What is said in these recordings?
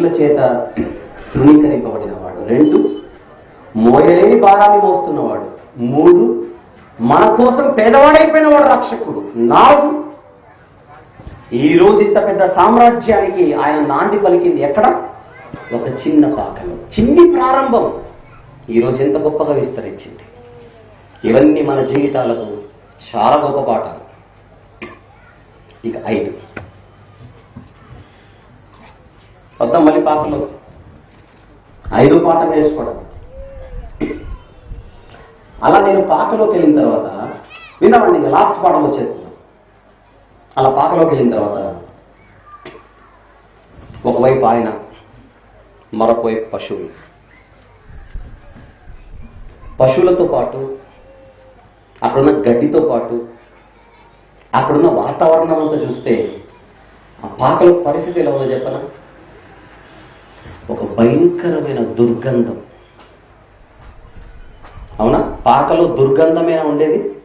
మనుషుల చేత తృణీకరింపబడినవాడు. రెండు మోయలేని భారాన్ని మోస్తున్నవాడు. మూడు మన కోసం పేదవాడైపోయినవాడు రక్షకుడు. నాలుగు ఈ రోజు ఇంత పెద్ద సామ్రాజ్యానికి ఆయన నాంది పలికింది ఎక్కడ? ఒక చిన్న పాకలో. చిన్ని ప్రారంభం. ఈరోజు ఎంత గొప్పగా విస్తరించింది. ఇవన్నీ మన జీవితాలకు చాలా గొప్ప పాఠాలు. ఇక ఐదు. వద్దాం మళ్ళీ పాటలు ఐదో పాఠం నేర్చుకోవడం అలా నేను పాకలోకి వెళ్ళిన తర్వాత విన్నామండి ఇంకా లాస్ట్ పాఠం వచ్చేస్తున్నాను అలా పాకలోకి వెళ్ళిన తర్వాత ఒకవైపు ఆయన మరొక వైపు పశువులు పశువులతో పాటు అక్కడున్న గడ్డితో పాటు అక్కడున్న వాతావరణం అంతా చూస్తే ఆ పాకల పరిస్థితి ఎలా ఉందో చెప్పనా? ఒక భయంకరమైన దుర్గంధం. అవునా? పాకలో దుర్గంధమేనా ఉండేది?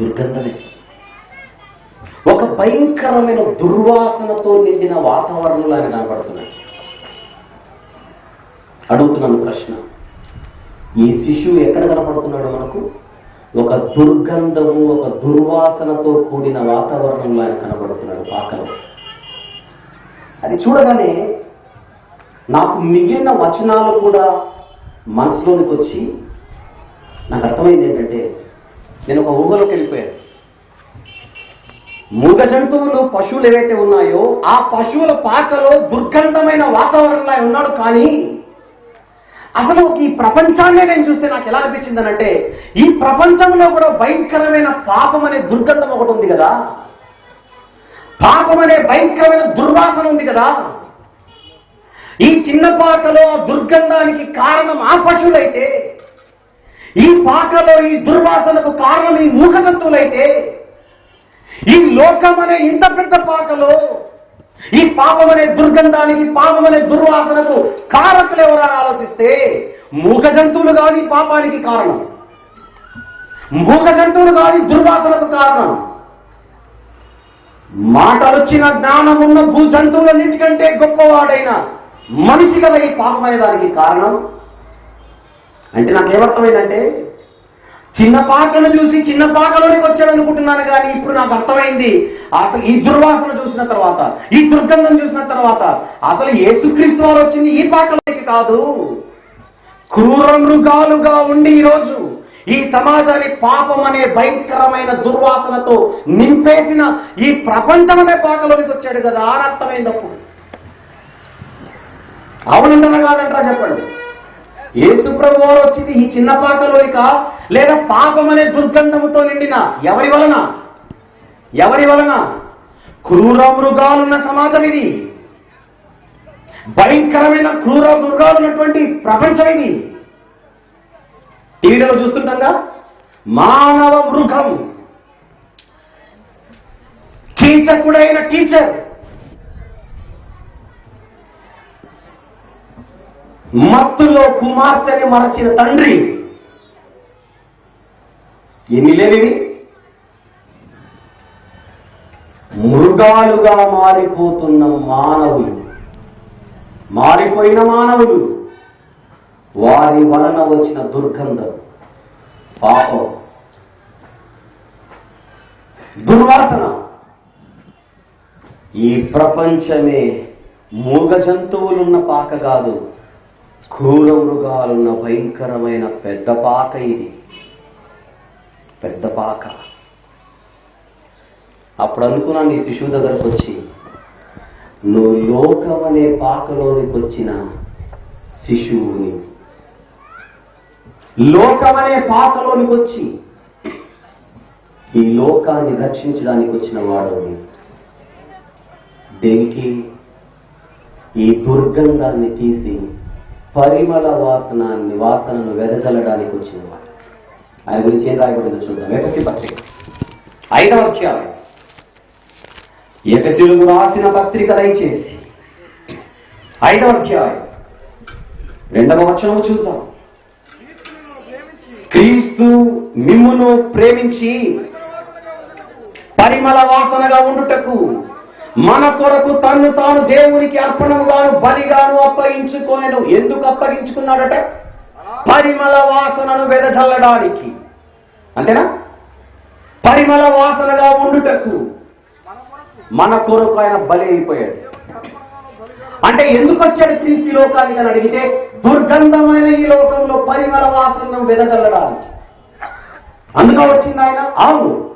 దుర్గంధమే. ఒక భయంకరమైన దుర్వాసనతో నిండిన వాతావరణంలో ఆయన కనపడుతున్నాడు అడుగుతున్నాను ప్రశ్న. ఈ శిశువు ఎక్కడ కనపడుతున్నాడు మనకు? ఒక దుర్గంధము ఒక దుర్వాసనతో కూడిన వాతావరణంలో ఆయన కనబడుతున్నాడు పాకలో అది చూడగానే నాకు మిగిలిన వచనాలు కూడా మనసులోనికి వచ్చి నాకు అర్థమైంది ఏంటంటే నేను ఒక ఊహలోకి వెళ్ళిపోయాను. మూగ జంతువులు పశువులు ఏవైతే ఉన్నాయో ఆ పశువుల పాకలో దుర్గంధమైన వాతావరణంలో ఉన్నాడు కానీ అసలు ఈ ప్రపంచాన్నే నేను చూస్తే నాకు ఎలా అనిపించిందనంటే ఈ ప్రపంచంలో కూడా భయంకరమైన పాపం అనే దుర్గంధం ఒకటి ఉంది కదా. పాపం అనే భయంకరమైన దుర్వాసన ఉంది కదా. ఈ చిన్న పాకలో ఆ దుర్గంధానికి కారణం ఆ పశువులైతే ఈ పాకలో ఈ దుర్వాసనకు కారణం ఈ మూకజంతువులైతే ఈ లోకం అనే ఇంత పెద్ద పాకలో ఈ పాపం అనే దుర్గంధానికి పాపం అనే దుర్వాసనకు కారకులు ఎవరని ఆలోచిస్తే మూక జంతువులు కాదు ఈ పాపానికి కారణం. మూక జంతువులు కాదు దుర్వాసనకు కారణం. మాటలొచ్చిన జ్ఞానం ఉన్న భూ జంతువులన్నిటికంటే గొప్పవాడైన మనిషి కదా ఈ పాపం దానికి కారణం? అంటే నాకేమర్థమైందంటే చిన్న పాకను చూసి చిన్న పాకలోనే వచ్చాడు అనుకుంటున్నాను కానీ ఇప్పుడు నాకు అర్థమైంది. అసలు ఈ దుర్వాసన చూసిన తర్వాత ఈ దుర్గంధం చూసిన తర్వాత అసలు ఏసుక్రీస్తు వారు వచ్చింది ఈ పాకలోకి కాదు. క్రూర మృగాలుగా ఉండి ఈరోజు ఈ సమాజాన్ని పాపం అనే భయంకరమైన దుర్వాసనతో నింపేసిన ఈ ప్రపంచం అనే పాకలోనికి వచ్చాడు కదా అని అర్థమైంది అప్పుడు. అవునంటనా కాదంటారా చెప్పండి? యేసుప్రభు వారు వచ్చింది ఈ చిన్న పాకలోనిక లేదా పాపం అనే దుర్గంధముతో నిండిన ఎవరి వలన? ఎవరి వలన? క్రూర మృగాలున్న సమాజం ఇది. భయంకరమైన క్రూర మృగాలు ఉన్నటువంటి ప్రపంచం ఇది. టీవీలో చూస్తుంటాంగా? మానవ మృగం. కీచకుడైన టీచర్. మత్తులో కుమార్తెని మరచిన తండ్రి. ఎన్ని లేనివి. మృగాలుగా మారిపోతున్న మానవులు. మారిపోయిన మానవులు. వారి వలన వచ్చిన దుర్గంధం పాపం దుర్వాసన. ఈ ప్రపంచమే మూగ జంతువులున్న పాక కాదు క్రూర మృగాలున్న భయంకరమైన పెద్ద పాక ఇది. పెద్ద పాక. అప్పుడు అనుకున్నాను నీ శిశువు దగ్గరకు వచ్చి నువ్వు లోకం అనే పాకలోనికి వచ్చిన శిశువుని లోకమనే పాతలోనికి వచ్చి ఈ లోకాన్ని రక్షించడానికి వచ్చిన వాడు దేనికి ఈ దుర్గంధాన్ని తీసి పరిమళ వాసనాన్ని వాసనను వెదజల్లడానికి వచ్చిన వాడు. ఆయన గురించి ఏం రాయబడిందో చూద్దాం. ఎఫ్ఎస్సి పత్రిక. ఐదవ అధ్యాయం. ఎఫెసీలకు రాసిన పత్రిక దయచేసి. ఐదవ అధ్యాయం. రెండవ వచనము చూద్దాం. క్రీస్తు మిమ్మును ప్రేమించి పరిమళ వాసనగా ఉండుటకు మన కొరకు తన్ను తాను దేవునికి అర్పణముగాను బలిగాను అప్పగించుకోలేను ఎందుకు అప్పగించుకున్నాడట? పరిమళ వాసనను వెదజల్లడానికి. అంతేనా? పరిమళ వాసనగా ఉండుటకు. మన కొరకు ఆయన బలి అయిపోయాడు. అంటే ఎందుకు వచ్చాడు క్రీస్తు లోకానికి అని అడిగితే దుర్గంధమైన ఈ లోకంలో పరిమళ వాసనను వెదజల్లడానికి. అందుక వచ్చింది ఆయన? అవును.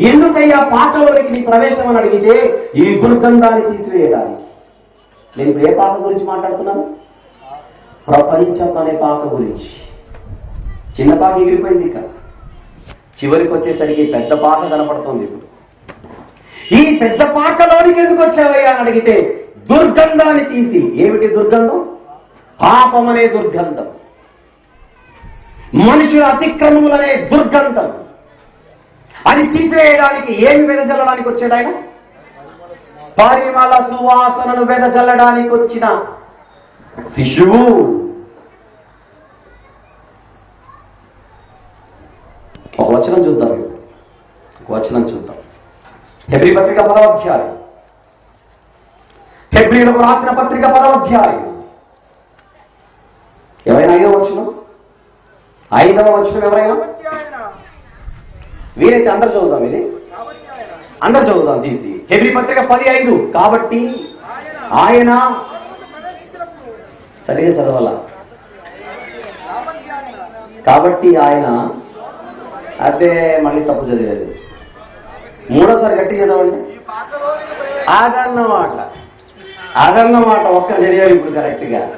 ఎందుకయ్యా పాకలోనికి నీ ప్రవేశం అని అడిగితే ఈ దుర్గంధాన్ని తీసివేయడానికి. నేను ఏ పాక గురించి మాట్లాడుతున్నాను? ప్రపంచం అనే పాక గురించి. చిన్న పాక ఎగిరిపోయింది ఇక్కడ. చివరికి వచ్చేసరికి పెద్ద పాక కనపడుతుంది ఇప్పుడు. ఈ పెద్ద పాకలోనికి ఎందుకు వచ్చావయ్యా అని అడిగితే దుర్గంధాన్ని తీసి. ఏమిటి దుర్గంధం? పాపమనే దుర్గంధం. మనుషుల అతిక్రమములనే దుర్గంధం. అది తీసివేయడానికి ఏమి వెదజల్లడానికి వచ్చాడు ఆయన? పరిమళ సువాసనను వెదజల్లడానికి వచ్చిన శిశువు. ఒక వచనం చూద్దాం. ఒక వచనం చూద్దాం. హెబ్రి పత్రిక పదవ అధ్యాయం. హెబ్రిలకు రాసిన పత్రిక పదవధ్యాయం ఎవరైనా ఐదవ వచ్చిన ఐదవ వచ్చిన ఎవరైనా? వీరైతే అందరు చదువుదాం ఇది. అందరు చదువుదాం తీసి. హెబ్రి పత్రిక పది ఐదు కాబట్టి ఆయన సరిగా చదవాల. కాబట్టి ఆయన అదే మళ్ళీ తప్పు చదివేది. మూడోసారి గట్టి చదవండి. ఈ అదన్న మాట ఒక్క చదివారు ఇప్పుడు కరెక్ట్గా.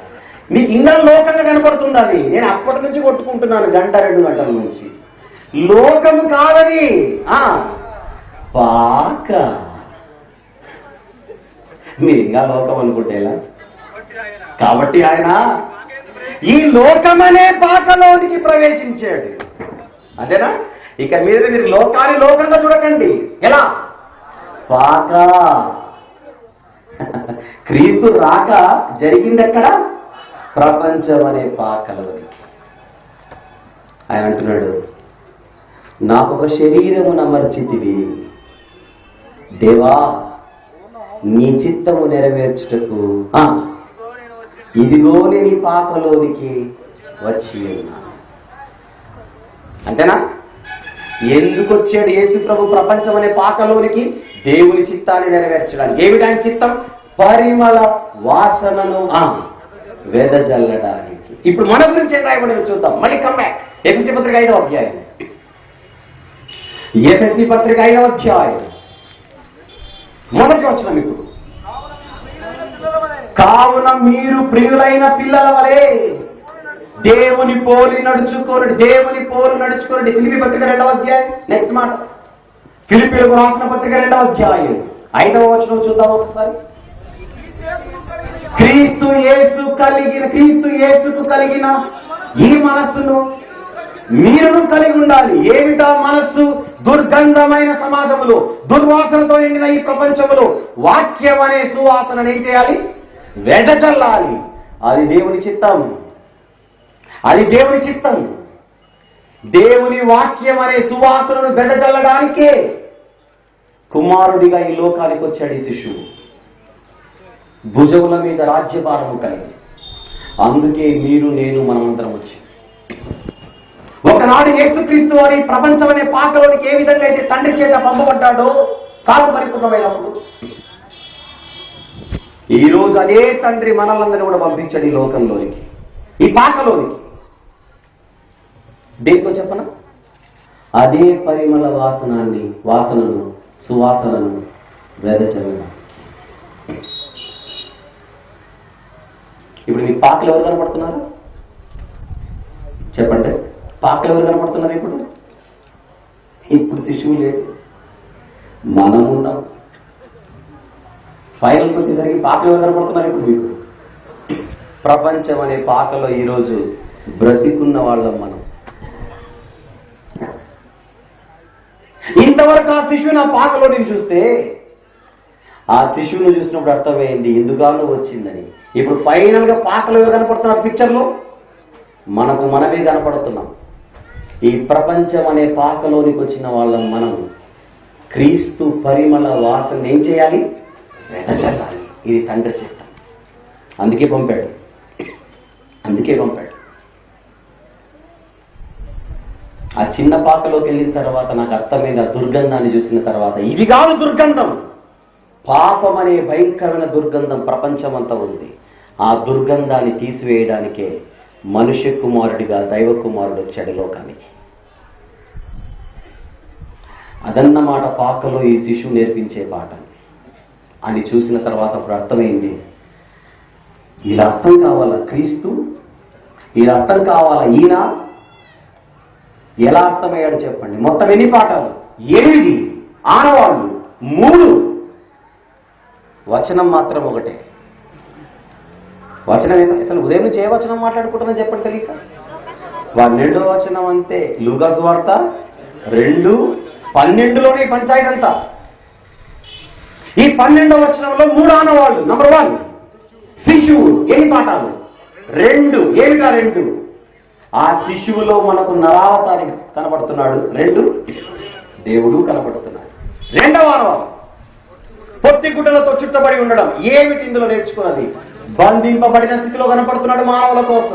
మీకు ఇంకా లోకంగా కనపడుతుంది అది. నేను అప్పటి నుంచి కొట్టుకుంటున్నాను గంట రెండు గంటల నుంచి. లోకము కాదని. ఆ. పాక. మీరు ఇంకా లోకం అనుకుంటేలా కాబట్టి ఆయన ఈ లోకమనే పాకలోనికి ప్రవేశించాడు. అదేనా? ఇక మీద మీరు లోకాన్ని లోకంగా చూడకండి. ఎలా? పాక. క్రీస్తు రాక జరిగింది ఎక్కడ ప్రపంచం అనే పాకలోనికి. ఆయన అంటున్నాడు నాకు ఒక శరీరము నమర్చితివి దేవా నీ చిత్తము నెరవేర్చుటకు ఆ, ఇదిగో నేను పాకలోనికి వచ్చి అంతేనా? ఎందుకు వచ్చాడు యేసు ప్రభు ప్రపంచం అనే పాకలోనికి? దేవుని చిత్తాన్ని నెరవేర్చడానికి. ఏమిటి ఆయన చిత్తం? పరిమళ వాసనను వెదజల్లడానికి. ఇప్పుడు మన గురించి ఏం రాయబడిందో చూద్దాం. మళ్ళీ కమ్ బ్యాక్ ఎఫ్ఎస్సి పత్రిక ఐదవ అధ్యాయం. ఎఫ్ఎస్సి పత్రిక ఐదవ అధ్యాయం. మొదటి వచ్చిన ఇప్పుడు. కావున మీరు ప్రియులైన పిల్లల వలె దేవుని పోలి నడుచుకోనండి దేవుని పోలి నడుచుకోనండి ఫిలిపి పత్రిక రెండవ అధ్యాయం. నెక్స్ట్ మాట. ఫిలిపిలకు రాసిన పత్రిక రెండవ అధ్యాయం. ఐదవ వచనం చూద్దాం ఒకసారి. క్రీస్తు యేసు కలిగిన క్రీస్తు యేసుకు కలిగిన ఈ మనస్సును మీరును కలిగి ఉండాలి. ఏమిటా మనస్సు? దుర్గంధమైన సమాజములో దుర్వాసనతో నిండిన ఈ ప్రపంచములో. వాక్యం అనే సువాసనను ఏం చేయాలి? వెదజల్లాలి. అది దేవుని చిత్తం. అది దేవుని చిత్తం. దేవుని వాక్యం అనే సువాసనను వెదజల్లడానికే కుమారుడిగా ఈ లోకానికి వచ్చాడు ఈ శిశువు భుజముల మీద రాజ్యభారము కలిగి అందుకే మీరు నేను మనమందరం వచ్చి. ఒకనాడు యేసుక్రీస్తు అని ప్రపంచం అనే పాకలోనికి ఏ విధంగా అయితే తండ్రి చేత పంపబడ్డాడో కాదు పరిపూర్ణమైనప్పుడు ఈ రోజు అదే తండ్రి మనలందరినీ కూడా పంపించాడు ఈ లోకంలోనికి. ఈ పాకలోనికి దేనికో చెప్పన? అదే పరిమళ వాసనాన్ని వాసనను సువాసనను వెదచల్లడానికి ఇప్పుడు మీకు పాకలు ఎవరు కనపడుతున్నారు? చెప్పండి. పాకలు ఎవరు కనపడుతున్నారు ఇప్పుడు? ఇప్పుడు శిశువు లేడు మనం ఉన్నాం ఫైనల్కి వచ్చేసరికి పాకలు ఎవరు కనపడుతున్నారు ఇప్పుడు మీకు? ప్రపంచం అనే పాకలో ఈరోజు బ్రతికున్న వాళ్ళం మనం. ఇంతవరకు ఆ శిశువుని ఆ పాకలో నేను చూస్తే ఆ శిశువును చూసినప్పుడు అర్థమైంది ఎందుకాలో వచ్చిందని. ఇప్పుడు ఫైనల్గా పాకలు ఎవరు కనపడుతున్నారు పిక్చర్లో? మనకు మనమే కనపడుతున్నాం. ఈ ప్రపంచం అనే పాకలోనికి వచ్చిన వాళ్ళం మనం. క్రీస్తు పరిమళ వాసన ఏం చేయాలి? వెదజల్లాలి ఇది తండ్రి చిత్తం అందుకే పంపాడు. అందుకే పంపాడు. ఆ చిన్న పాకలోకి వెళ్ళిన తర్వాత నాకు అర్థమైంది ఆ దుర్గంధాన్ని చూసిన తర్వాత. ఇది కాదు దుర్గంధం. పాపం అనే భయంకరమైన దుర్గంధం ప్రపంచమంతా ఉంది. ఆ దుర్గంధాన్ని తీసివేయడానికే మనుష్య కుమారుడిగా దైవ కుమారుడు వచ్చాడు లోకానికి. అదన్నమాట పాకలో ఈ శిశువు నేర్పించే పాట అని చూసిన తర్వాత అప్పుడు అర్థమైంది ఇలా అర్థం కావాలా క్రీస్తు? ఇలా అర్థం కావాలా ఈయన? ఎలా అర్థమయ్యాడు చెప్పండి? మొత్తం ఎన్ని పాఠాలు? ఎనిమిది ఆనవాళ్ళు. మూడు. వచనం మాత్రం ఒకటే. వచనం అసలు ఉదయం నుంచి ఏ వచనం మాట్లాడుకుంటున్నా చెప్పండి తెలియక. పన్నెండో వచనం అంతే. లూగాస్ వార్త రెండు. పన్నెండులోనే ఈ పంచాయతీ అంతా. ఈ పన్నెండో వచనంలో మూడు ఆనవాళ్ళు. నంబర్ వన్ శిశువు ఎన్ని పాఠాలు? రెండు. ఏమిటా రెండు? ఆ శిశువులో మనకు నరావతారి కనబడుతున్నాడు రెండు దేవుడు కనబడుతున్నాడు. రెండవ ఆనవాలు పొత్తి గుడ్డలతో చుట్టబడి ఉండడం. ఏమిటి ఇందులో నేర్చుకున్నది? బంధింపబడిన స్థితిలో కనపడుతున్నాడు మానవుల కోసం.